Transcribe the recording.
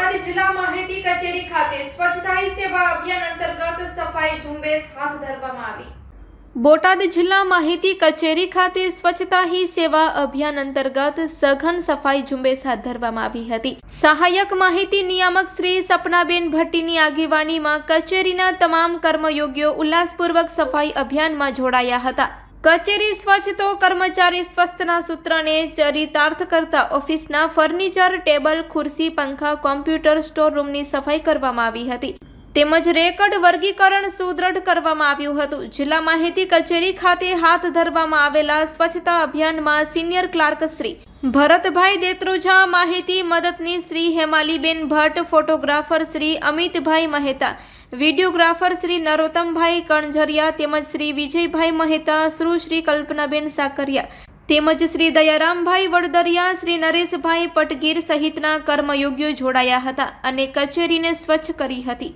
બોટાદ જિલ્લા માહિતી કચેરી ખાતે સ્વચ્છતા સેવા અભિયાન અંતર્ગત સફાઈ ઝુંબેશ હાથ ધરવામાં આવી. બોટાદ જિલ્લા માહિતી કચેરી ખાતે સ્વચ્છતા હી સેવા અભિયાન અંતર્ગત સઘન સફાઈ ઝુંબેશ હાથ ધરવામાં આવી હતી. સહાયક માહિતી નિયામક શ્રી સપનાબેન ભટ્ટીની આગેવાનીમાં કચેરીના તમામ કર્મયોગીઓ ઉલ્લાસપૂર્વક સફાઈ અભિયાનમાં જોડાયા હતા. કચેરી સ્વચ્છ તો કર્મચારી સ્વસ્થના સૂત્રને ચરિતાર્થ કરતા ઓફિસના ફર્નિચર, ટેબલ, ખુરશી, પંખા, કોમ્પ્યુટર સ્ટોર રૂમની સફાઈ કરવામાં આવી હતી. તેમજ રેકર્ડ વર્ગીકરણ સુદૃઢ કરવામાં આવ્યું હતું. જિલ્લા માહિતી કચેરી ખાતે હાથ ધરવામાં આવેલા સ્વચ્છતા અભિયાનમાં સિનિયર ક્લાર્ક શ્રી ભરતભાઈ દેત્રોજા, માહિતી મદદની શ્રી હેમાલીબેન ભટ્ટ, ફોટોગ્રાફર શ્રી અમિતભાઈ મહેતા, વિડીયોગ્રાફર શ્રી નરોત્તમભાઈ કણઝરિયા તેમજ શ્રી વિજયભાઈ મહેતા શ્રી કલ્પનાબેન સાકરિયા તેમજ શ્રી દયારામભાઈ વડદરિયા, શ્રી નરેશભાઈ પટગીર સહિતના કર્મયોગીઓ જોડાયા હતા અને કચેરીને સ્વચ્છ કરી હતી.